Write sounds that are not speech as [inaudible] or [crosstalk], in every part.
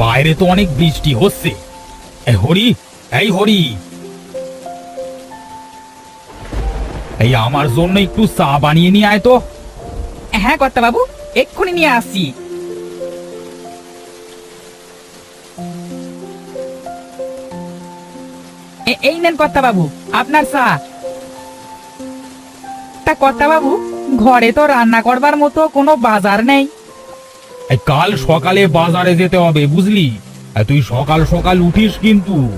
বাইরে তো অনেক বৃষ্টি হচ্ছে। এই হরি এই হরি। এই আমার জন্য একটু চা বানিয়ে নিয়ে আয় তো। হ্যাঁ কর্তা বাবু এক্ষুনি নিয়ে আসছি। এই নেন কর্তা বাবু আপনার চা। তা কর্তা বাবু ঘরে তো রান্না করবার মতো কোনো বাজার নেই। এই কাল সকালে বাজারে যেতে হবে বুঝলি? আর তুই সকাল সকাল উঠিস কিন্তু।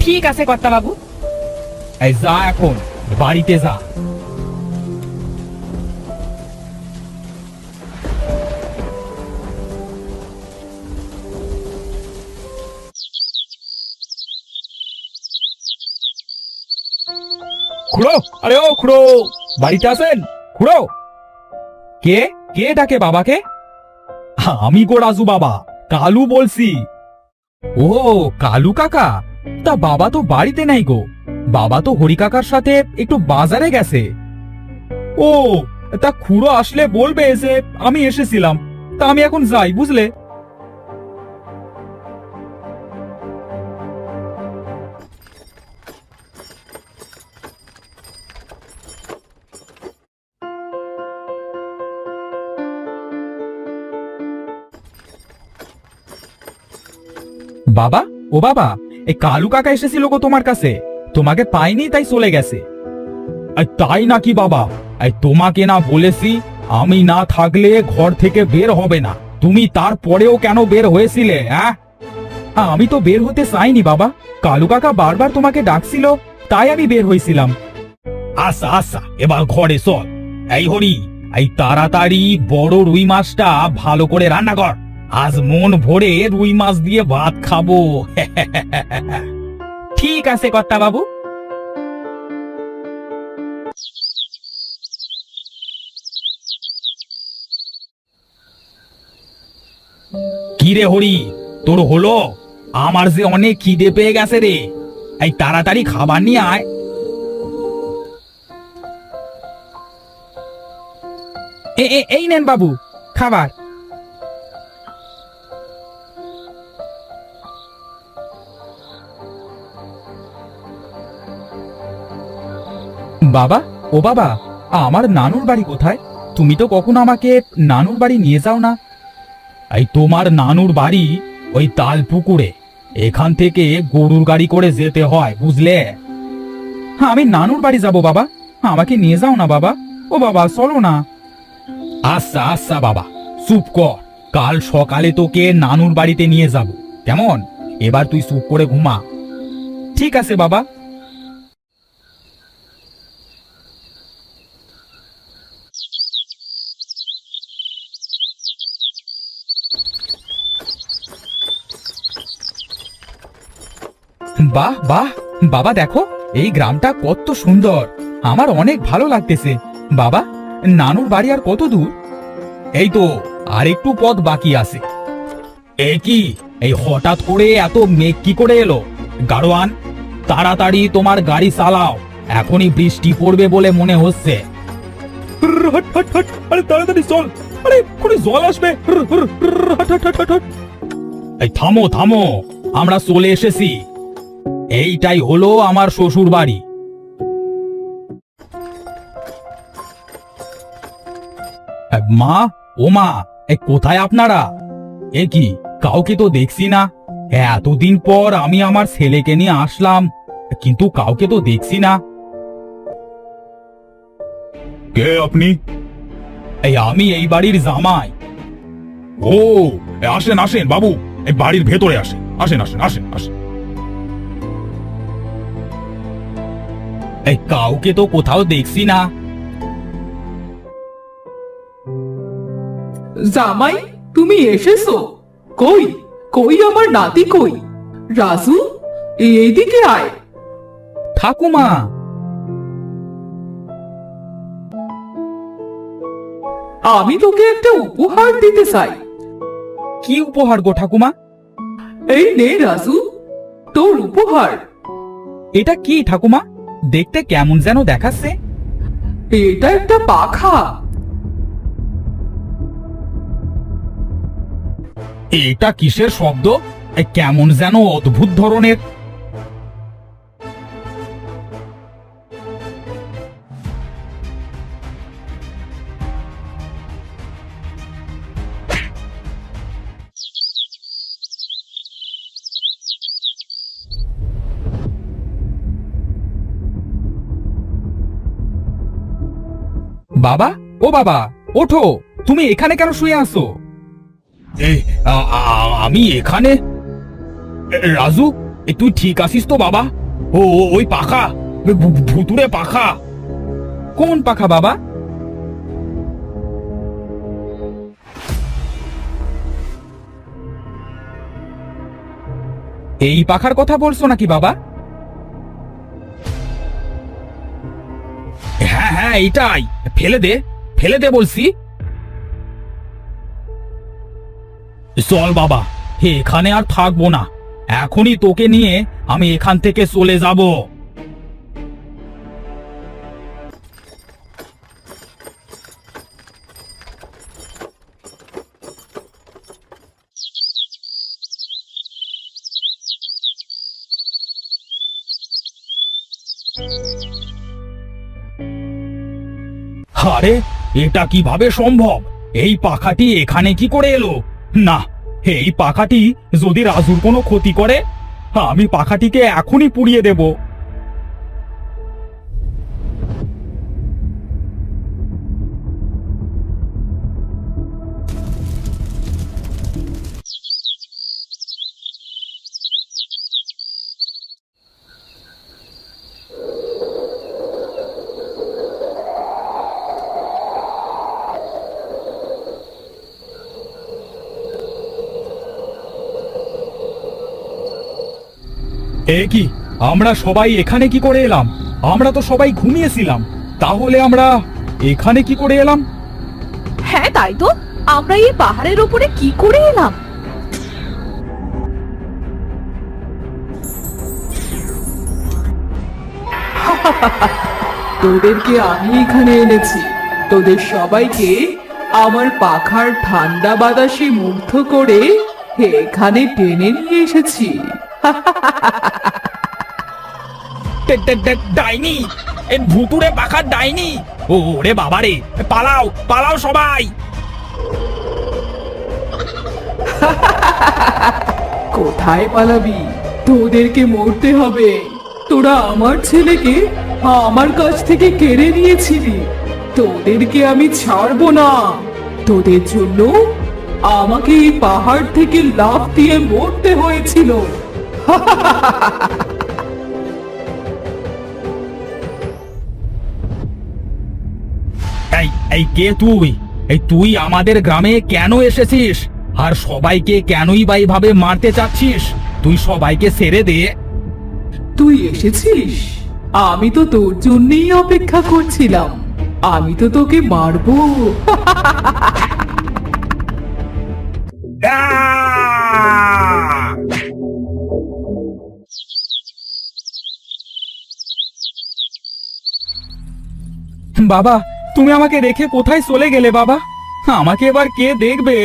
ঠিক আছে কর্তা বাবু এই যা এখন বাড়িতে যা। খুড়ো আরে ও খুড়ো বাড়িতে আছেন? খুড়ো। কে? কে ডাকে বাবাকে? আমি গো রাজু বাবা, কালু বলছি। ও, কালু কাকা, তা বাবা তো বাড়িতে নাই গো। বাবা তো হরি কাকার সাথে একটু বাজারে গেছে। ও, তা খুড়ো আসলে বলবে যে আমি এসেছিলাম। তা আমি এখন যাই, বুঝলে? বাবা ও বাবা এই কালু কাকা এসেছিল গো তোমার কাছে। তোমাকে পাইনি তাই চলে গেছে। তাই নাকি বাবা? তোমাকে না বলেছি আমি না থাকলে ঘর থেকে বের হবে না। তুমি তারপরেও কেন বের হয়েছিলে হ্যাঁ? হ্যাঁ, আমি তো বের হতে চাইনি বাবা। কালু কাকা বারবার তোমাকে ডাকছিল তাই আমি বের হয়েছিলাম। আচ্ছা আচ্ছা এবার ঘরে চল। এই হরি এই তাড়াতাড়ি বড় রুই মাছটা ভালো করে রান্না কর। আজ মন ভরে রুই মাছ দিয়ে ভাত খাব। [laughs] ঠিক আছে কর্তা বাবু। কি রে হরি, তোর হলো? আমার যে অনেক খিদে পেয়ে গেছে রে। এই তাড়াতাড়ি খাবার নিয়ে আয়। এই নেন বাবু, খাবার। বাবা, ও বাবা, আমার নানুর বাড়ি কোথায়? তুমি তো কখনো আমাকে নানুর বাড়ি নিয়ে যাও না। এই তোমার নানুর বাড়ি ওই তাল পুকুরে এখান থেকে গরুর গাড়ি করে যেতে হয়, বুঝলে? হ্যাঁ আমি নানুর বাড়ি যাব বাবা, আমাকে নিয়ে যাও না বাবা। ও বাবা, চলো না। আচ্ছা আচ্ছা বাবা, চুপ কর। কাল সকালে তোকে নানুর বাড়িতে নিয়ে যাব। কেমন? এবার তুই চুপ করে ঘুমা। ঠিক আছে বাবা বাহ বাহ বাবা দেখো এই গ্রামটা কত সুন্দর আমার অনেক ভালো লাগতেছে বাবা নানুর বাড়ি আর কত দূর এই তো আর একটু পথ বাকি আছে এ কি এই হঠাৎ করে এত মেঘ কি করে এলো গাড়োয়ান তাড়াতাড়ি তোমার গাড়ি চালাও এখনই বৃষ্টি পড়বে বলে মনে হচ্ছে আরে তাড়াতাড়ি চল আরে এক্ষুনি জল আসবে থামো থামো আমরা চলে এসেছি এইটাই হলো আমার শ্বশুর বাড়ি মা ও মা এ কোথায় আপনারা? এ কি কাউকে তো দেখছি না। এতদিন পর আমি আমার ছেলেকে নিয়ে আসলাম কিন্তু কাউকে তো দেখছি না। কে আপনি? এই আমি এই বাড়ির জামাই। ও আসেন আসেন বাবু এই বাড়ির ভেতরে আসেন। আসেন আসেন আসেন আসেন। এই কাউকে তো কোথাও দেখছি না। জামাই তুমি এসেছ? কই? কই আমার নাতি কই? রাজু এইদিকে আয়। ঠাকুমা। আমি তোকে একটা উপহার দিতে চাই। কি উপহার গো ঠাকুমা? এই নে রাজু তোর উপহার। এটা কি ঠাকুমা? দেখতে কেমন যেন দেখাচ্ছে। এটা একটা পাখা। এটা কিসের শব্দ? কেমন যেন অদ্ভুত ধরনের। বাবা ও বাবা ওঠো তুমি এখানে কেন শুয়ে আছো? আমি এখানে। এ, রাজু এ, তুই ঠিক আছিস তো বাবা? ও ও- ওই পাখা ভু- ভু- ভুতুরে পাখা। কোন পাখা বাবা? এই পাখার কথা বলছো নাকি বাবা? হ্যাঁ এটাই ফেলে দে ফেলে দে বলছি। চল বাবা, এখানে আর থাকব না। এখনই তোকে নিয়ে আমি এখান থেকে চলে যাব। আরে, এটা কীভাবে সম্ভব? এই পাখাটি এখানে কি করে এলো? না, এই পাখাটি যদি রাজুর কোনো ক্ষতি করে, আমি পাখাটিকে এখনই পুড়িয়ে দেব। এ কি আমরা সবাই এখানে কি করে এলাম? আমরা তো সবাই ঘুমিয়েছিলাম। তাহলে আমরা এখানে কি করে এলাম? হ্যাঁ তাই তো। আমরা এই পাহাড়ের উপরে কি করে এলাম? তোদেরকে আমি এখানে এনেছি। তোদের সবাইকে আমার পাখার ঠান্ডা বাতাসে মুগ্ধ করে এখানে টেনে নিয়ে এসেছি। ডাইনি! এ ভুতুরে পাখার ডাইনি! বাবা রে পালাও পালাও সবাই! কোথায় পালাবি? তোদেরকে মরতে হবে। তোরা আমার ছেলেকে আমার কাছ থেকে কেড়ে নিয়েছিলি। তোদেরকে আমি ছাড়বো না। তোদের জন্য আমাকে এই পাহাড় থেকে লাফ দিয়ে মরতে হয়েছিল। [laughs] এই এই কে তুই? এই তুই আমাদের গ্রামে কেন এসেছিস? আর সবাইকে কেনই বা এইভাবে মারতে চাচ্ছিস? তুই সবাইকে ছেড়ে দে। তুই এসেছিস? আমি তো তোর জন্যই অপেক্ষা করছিলাম। আমি তো তোকে মারবো। [laughs] আহ! বাবা তুমি আমাকে রেখে কোথায় চলে গেলে বাবা? আমাকে এবার কে দেখবে?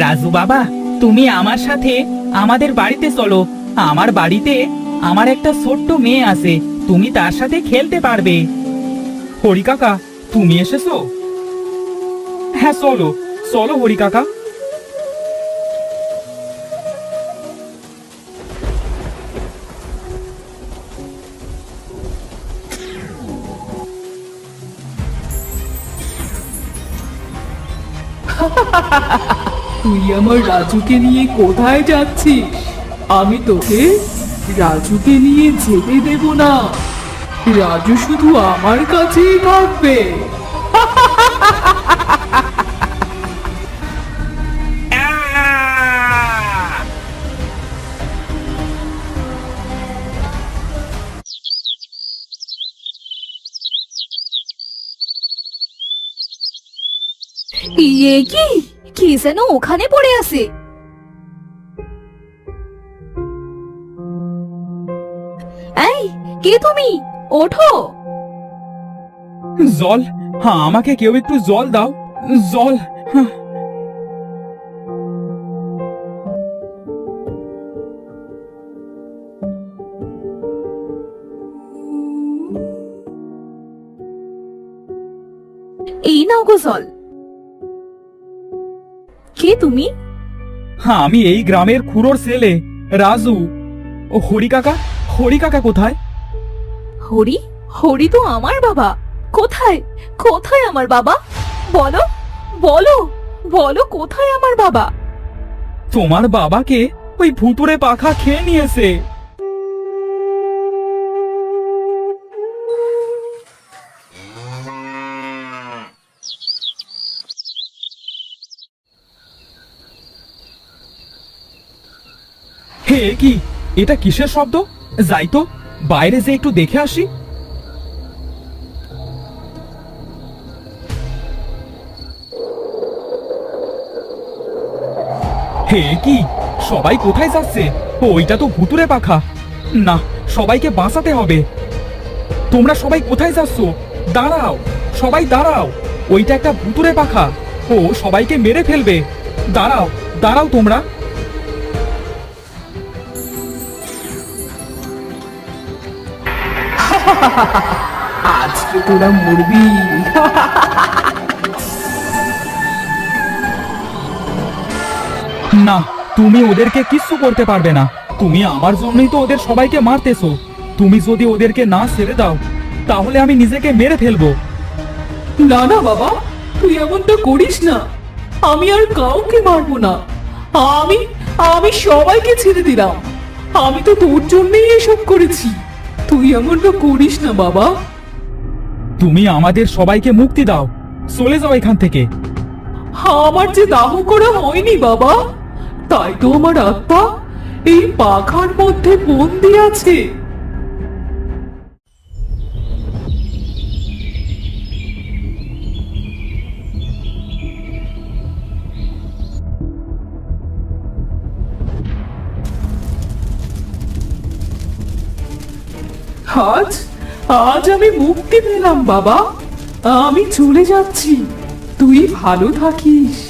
রাজু বাবা তুমি আমার সাথে আমাদের বাড়িতে চলো। আমার বাড়িতে আমার একটা ছোট্ট মেয়ে আছে। তুমি তার সাথে খেলতে পারবে। হরি কাকা, তুমি এসেছ? হ্যাঁ চলো চলো হরি কাকা। [laughs] তুই আমার রাজুকে নিয়ে কোথায় যাচ্ছি আমি তোকে রাজুকে নিয়ে যেতে দেব না। রাজু শুধু আমার কাছেই থাকবে। ইয়ে কি? কি যেন ওখানে পড়ে আছে? এই কে তুমি? ওঠো। জল হ্যাঁ আমাকে কেউ একটু জল দাও। জল হ্যাঁ। এই নাও গো জল। কে তুমি? হ্যাঁ আমি এই গ্রামের খুড়োর ছেলে রাজু। ও হরি কাকা? হরি কাকা কোথায়? হরি? হরি তো আমার বাবা। কোথায়? কোথায় আমার বাবা? বলো বলো বলো কোথায় আমার বাবা? তোমার বাবাকে ওই ভুতুরে পাখা খেয়ে নিয়েছে। হে কি? এটা কিসের শব্দ? যাই তো, বাইরে যে একটু দেখে আসি। হে কি? সবাই কোথায় যাচ্ছে? ওইটা তো ভুতুরে পাখা। না, সবাইকে বাঁচাতে হবে। তোমরা সবাই কোথায় যাচ্ছ? দাঁড়াও, সবাই দাঁড়াও। ওইটা একটা ভুতুরে পাখা। ও, সবাইকে মেরে ফেলবে। দাঁড়াও দাঁড়াও তোমরা। আজকে তোরা মরবি। না তুমি ওদেরকে কিচ্ছু করতে পারবে না। তুমি আমার জন্যই তো ওদের সবাইকে মারতেছো। তুমি যদি ওদেরকে না ছেড়ে দাও তাহলে আমি নিজেকে মেরে ফেলব। না না বাবা তুই এমনটা করিস না। আমি আর কাউকে মারবো না। আমি আমি সবাইকে ছেড়ে দিলাম। আমি তো তোর জন্যই এসব করেছি। তুই এমনটা করিস না বাবা। তুমি আমাদের সবাইকে মুক্তি দাও। চলে যাও এখান থেকে। আমার যে দাহ করা হয়নি বাবা। তাই তো আমার আত্মা এই পাখার মধ্যে বন্দি আছে। আজ আজ আমি মুক্তি পেলাম বাবা। আমি চলে যাচ্ছি। তুই ভালো থাকিস।